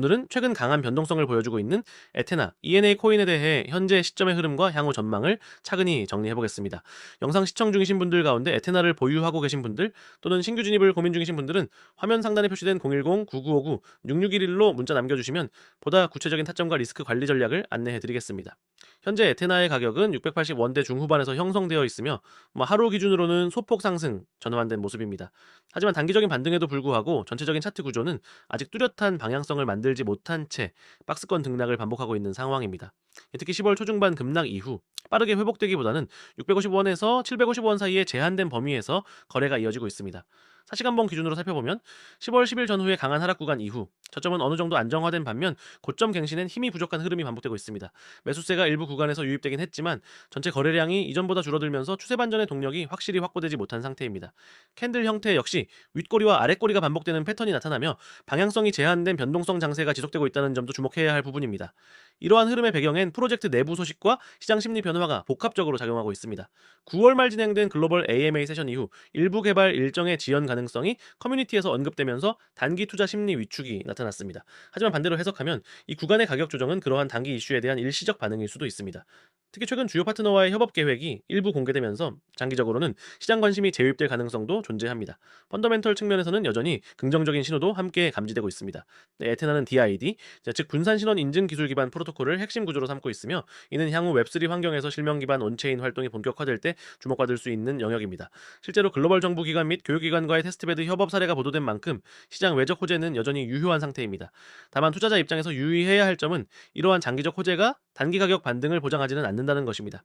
오늘은 최근 강한 변동성을 보여주고 있는 에테나, ENA 코인에 대해 현재 시점의 흐름과 향후 전망을 차근히 정리해 보겠습니다. 영상 시청 중이신 분들 가운데 에테나를 보유하고 계신 분들 또는 신규 진입을 고민 중이신 분들은 화면 상단에 표시된 010-9959-6611로 문자 남겨주시면 보다 구체적인 타점과 리스크 관리 전략을 안내해 드리겠습니다. 현재 에테나의 가격은 680원대 중후반에서 형성되어 있으며 뭐 하루 기준으로는 소폭 상승 전환된 모습입니다. 하지만 단기적인 반등에도 불구하고 전체적인 차트 구조는 아직 뚜렷한 방향성을 만들 지 못한 채 박스권 등락을 반복하고 있는 상황입니다. 특히 10월 초중반 급락 이후 빠르게 회복되기보다는 650원에서 750원 사이의 제한된 범위에서 거래가 이어지고 있습니다. 사시간봉 기준으로 살펴보면 10월 10일 전후의 강한 하락 구간 이후 저점은 어느 정도 안정화된 반면 고점 갱신엔 힘이 부족한 흐름이 반복되고 있습니다. 매수세가 일부 구간에서 유입되긴 했지만 전체 거래량이 이전보다 줄어들면서 추세 반전의 동력이 확실히 확보되지 못한 상태입니다. 캔들 형태 역시 윗꼬리와 아랫꼬리가 반복되는 패턴이 나타나며 방향성이 제한된 변동성 장세가 지속되고 있다는 점도 주목해야 할 부분입니다. 이러한 흐름의 배경엔 프로젝트 내부 소식과 시장 심리 변화가 복합적으로 작용하고 있습니다. 9월 말 진행된 글로벌 AMA 세션 이후 일부 개발 일정의 지연 가능 성이 커뮤니티에서 언급되면서 단기 투자 심리 위축이 나타났습니다. 하지만 반대로 해석하면 이 구간의 가격 조정은 그러한 단기 이슈에 대한 일시적 반응일 수도 있습니다. 특히 최근 주요 파트너와의 협업 계획이 일부 공개되면서 장기적으로는 시장 관심이 재유입될 가능성도 존재합니다. 펀더멘털 측면에서는 여전히 긍정적인 신호도 함께 감지되고 있습니다. 네, 에테나는 DID, 즉 분산 신원 인증 기술 기반 프로토콜을 핵심 구조로 삼고 있으며 이는 향후 웹3 환경에서 실명 기반 온체인 활동이 본격화될 때 주목받을 수 있는 영역입니다. 실제로 글로벌 정부 기관 및 교육 기관과의 테스트베드 협업 사례가 보도된 만큼 시장 외적 호재는 여전히 유효한 상태입니다. 다만 투자자 입장에서 유의해야 할 점은 이러한 장기적 호재가 단기 가격 반등을 보장하지는 않는다는 것입니다.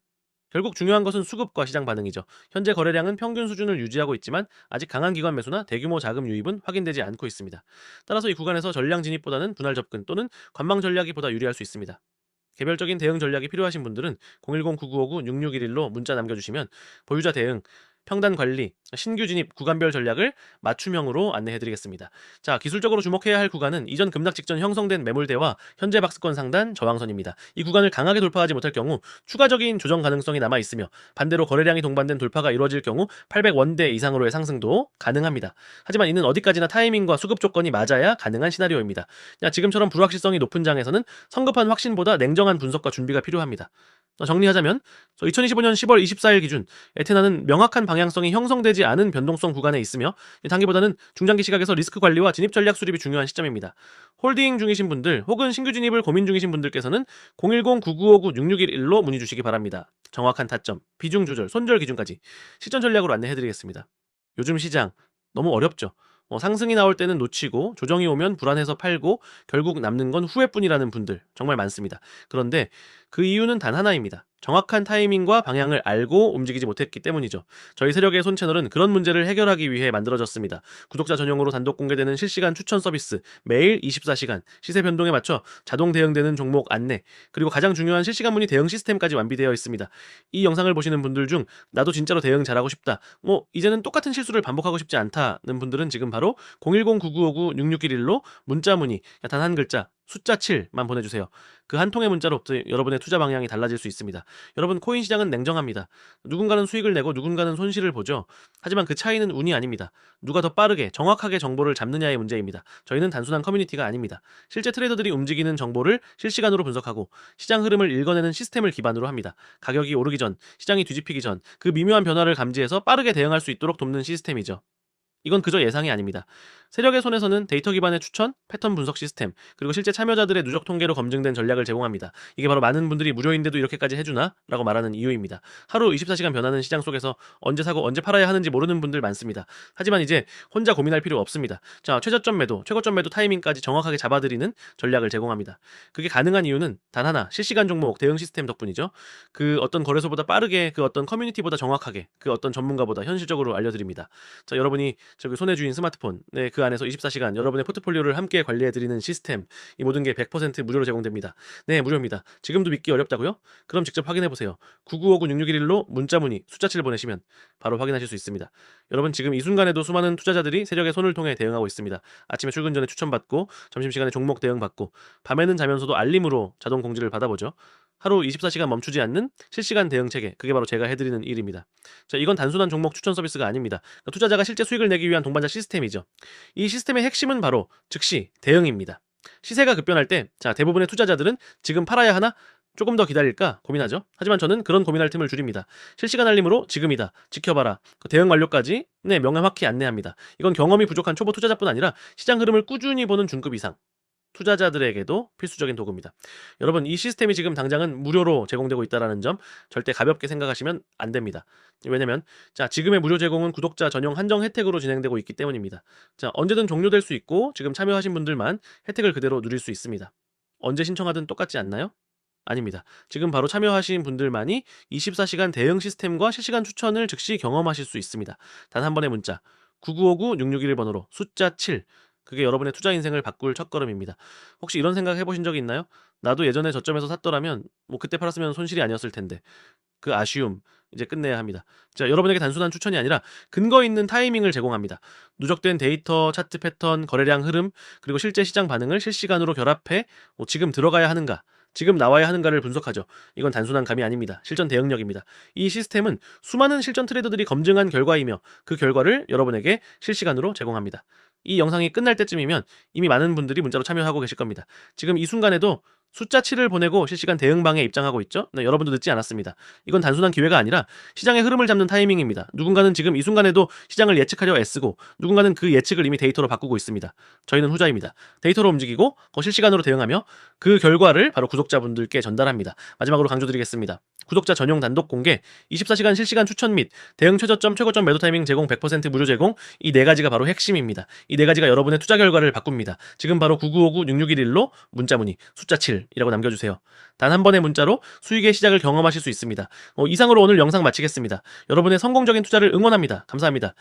결국 중요한 것은 수급과 시장 반응이죠. 현재 거래량은 평균 수준을 유지하고 있지만 아직 강한 기관 매수나 대규모 자금 유입은 확인되지 않고 있습니다. 따라서 이 구간에서 전량 진입보다는 분할 접근 또는 관망 전략이 보다 유리할 수 있습니다. 개별적인 대응 전략이 필요하신 분들은 010-9959-6611로 문자 남겨주시면 보유자 대응, 평단 관리, 신규 진입 구간별 전략을 맞춤형으로 안내해 드리겠습니다. 자, 기술적으로 주목해야 할 구간은 이전 급락 직전 형성된 매물대와 현재 박스권 상단 저항선입니다. 이 구간을 강하게 돌파하지 못할 경우 추가적인 조정 가능성이 남아 있으며 반대로 거래량이 동반된 돌파가 이루어질 경우 800원대 이상으로의 상승도 가능합니다. 하지만 이는 어디까지나 타이밍과 수급 조건이 맞아야 가능한 시나리오입니다. 자, 지금처럼 불확실성이 높은 장에서는 성급한 확신보다 냉정한 분석과 준비가 필요합니다. 정리하자면 2025년 10월 24일 기준 에테나는 명확한 방향성이 형성되지 않은 변동성 구간에 있으며 단기보다는 중장기 시각에서 리스크 관리와 진입 전략 수립이 중요한 시점입니다. 홀딩 중이신 분들 혹은 신규 진입을 고민 중이신 분들께서는 010-9959-6611로 문의 주시기 바랍니다. 정확한 타점, 비중 조절, 손절 기준까지 실전 전략으로 안내해드리겠습니다. 요즘 시장 너무 어렵죠. 뭐 상승이 나올 때는 놓치고 조정이 오면 불안해서 팔고 결국 남는 건 후회뿐이라는 분들 정말 많습니다. 그런데 그 이유는 단 하나입니다. 정확한 타이밍과 방향을 알고 움직이지 못했기 때문이죠. 저희 세력의 손 채널은 그런 문제를 해결하기 위해 만들어졌습니다. 구독자 전용으로 단독 공개되는 실시간 추천 서비스, 매일 24시간, 시세 변동에 맞춰 자동 대응되는 종목 안내, 그리고 가장 중요한 실시간 문의 대응 시스템까지 완비되어 있습니다. 이 영상을 보시는 분들 중 나도 진짜로 대응 잘하고 싶다. 뭐 이제는 똑같은 실수를 반복하고 싶지 않다는 분들은 지금 바로 010-9959-6611로 문자 문의 단 한 글자 숫자 7만 보내주세요. 그 한 통의 문자로 여러분의 투자 방향이 달라질 수 있습니다. 여러분 코인 시장은 냉정합니다. 누군가는 수익을 내고 누군가는 손실을 보죠. 하지만 그 차이는 운이 아닙니다. 누가 더 빠르게 정확하게 정보를 잡느냐의 문제입니다. 저희는 단순한 커뮤니티가 아닙니다. 실제 트레이더들이 움직이는 정보를 실시간으로 분석하고 시장 흐름을 읽어내는 시스템을 기반으로 합니다. 가격이 오르기 전, 시장이 뒤집히기 전 그 미묘한 변화를 감지해서 빠르게 대응할 수 있도록 돕는 시스템이죠. 이건 그저 예상이 아닙니다. 세력의 손에서는 데이터 기반의 추천, 패턴 분석 시스템, 그리고 실제 참여자들의 누적 통계로 검증된 전략을 제공합니다. 이게 바로 많은 분들이 무료인데도 이렇게까지 해주나? 라고 말하는 이유입니다. 하루 24시간 변하는 시장 속에서 언제 사고 언제 팔아야 하는지 모르는 분들 많습니다. 하지만 이제 혼자 고민할 필요 없습니다. 자, 최저점 매도, 최고점 매도 타이밍까지 정확하게 잡아드리는 전략을 제공합니다. 그게 가능한 이유는 단 하나, 실시간 종목 대응 시스템 덕분이죠. 그 어떤 거래소보다 빠르게, 그 어떤 커뮤니티보다 정확하게, 그 어떤 전문가보다 현실적으로 알려드립니다. 자, 여러분이 저기 손에 쥐인 스마트폰, 네, 그 안에서 24시간 여러분의 포트폴리오를 함께 관리해드리는 시스템, 이 모든 게 100% 무료로 제공됩니다. 네, 무료입니다. 지금도 믿기 어렵다고요? 그럼 직접 확인해보세요. 9959-6611로 문자 문의 숫자 7 보내시면 바로 확인하실 수 있습니다. 여러분 지금 이 순간에도 수많은 투자자들이 세력의 손을 통해 대응하고 있습니다. 아침에 출근 전에 추천받고, 점심시간에 종목 대응받고, 밤에는 자면서도 알림으로 자동 공지를 받아보죠. 하루 24시간 멈추지 않는 실시간 대응 체계 그게 바로 제가 해드리는 일입니다. 자 이건 단순한 종목 추천 서비스가 아닙니다. 그러니까 투자자가 실제 수익을 내기 위한 동반자 시스템이죠. 이 시스템의 핵심은 바로 즉시 대응입니다. 시세가 급변할 때, 자, 대부분의 투자자들은 지금 팔아야 하나? 조금 더 기다릴까 고민하죠. 하지만 저는 그런 고민할 틈을 줄입니다. 실시간 알림으로 지금이다. 지켜봐라. 그 대응 완료까지 네, 명확히 안내합니다. 이건 경험이 부족한 초보 투자자뿐 아니라 시장 흐름을 꾸준히 보는 중급 이상 투자자들에게도 필수적인 도구입니다. 여러분, 이 시스템이 지금 당장은 무료로 제공되고 있다는 점 절대 가볍게 생각하시면 안 됩니다. 왜냐면 자, 지금의 무료 제공은 구독자 전용 한정 혜택으로 진행되고 있기 때문입니다. 자, 언제든 종료될 수 있고 지금 참여하신 분들만 혜택을 그대로 누릴 수 있습니다. 언제 신청하든 똑같지 않나요? 아닙니다. 지금 바로 참여하신 분들만이 24시간 대응 시스템과 실시간 추천을 즉시 경험하실 수 있습니다. 단 한 번의 문자 9959-6611번으로 숫자 7 그게 여러분의 투자 인생을 바꿀 첫걸음입니다. 혹시 이런 생각 해보신 적이 있나요? 나도 예전에 저점에서 샀더라면 뭐 그때 팔았으면 손실이 아니었을 텐데 그 아쉬움 이제 끝내야 합니다. 자, 여러분에게 단순한 추천이 아니라 근거 있는 타이밍을 제공합니다. 누적된 데이터, 차트 패턴, 거래량 흐름, 그리고 실제 시장 반응을 실시간으로 결합해 뭐 지금 들어가야 하는가, 지금 나와야 하는가를 분석하죠. 이건 단순한 감이 아닙니다. 실전 대응력입니다. 이 시스템은 수많은 실전 트레이더들이 검증한 결과이며 그 결과를 여러분에게 실시간으로 제공합니다. 이 영상이 끝날 때쯤이면 이미 많은 분들이 문자로 참여하고 계실 겁니다. 지금 이 순간에도 숫자 7을 보내고 실시간 대응방에 입장하고 있죠? 네, 여러분도 늦지 않았습니다. 이건 단순한 기회가 아니라 시장의 흐름을 잡는 타이밍입니다. 누군가는 지금 이 순간에도 시장을 예측하려 애쓰고 누군가는 그 예측을 이미 데이터로 바꾸고 있습니다. 저희는 후자입니다. 데이터로 움직이고 그 실시간으로 대응하며 그 결과를 바로 구독자분들께 전달합니다. 마지막으로 강조드리겠습니다. 구독자 전용 단독 공개, 24시간 실시간 추천 및 대응 최저점, 최고점 매도 타이밍 제공 100% 무료 제공 이 네 가지가 바로 핵심입니다. 이 네 가지가 여러분의 투자 결과를 바꿉니다. 지금 바로 9959-6611로 문자 문의 숫자 7 이라고 남겨주세요. 단 한 번의 문자로 수익의 시작을 경험하실 수 있습니다. 어, 이상으로 오늘 영상 마치겠습니다. 여러분의 성공적인 투자를 응원합니다. 감사합니다.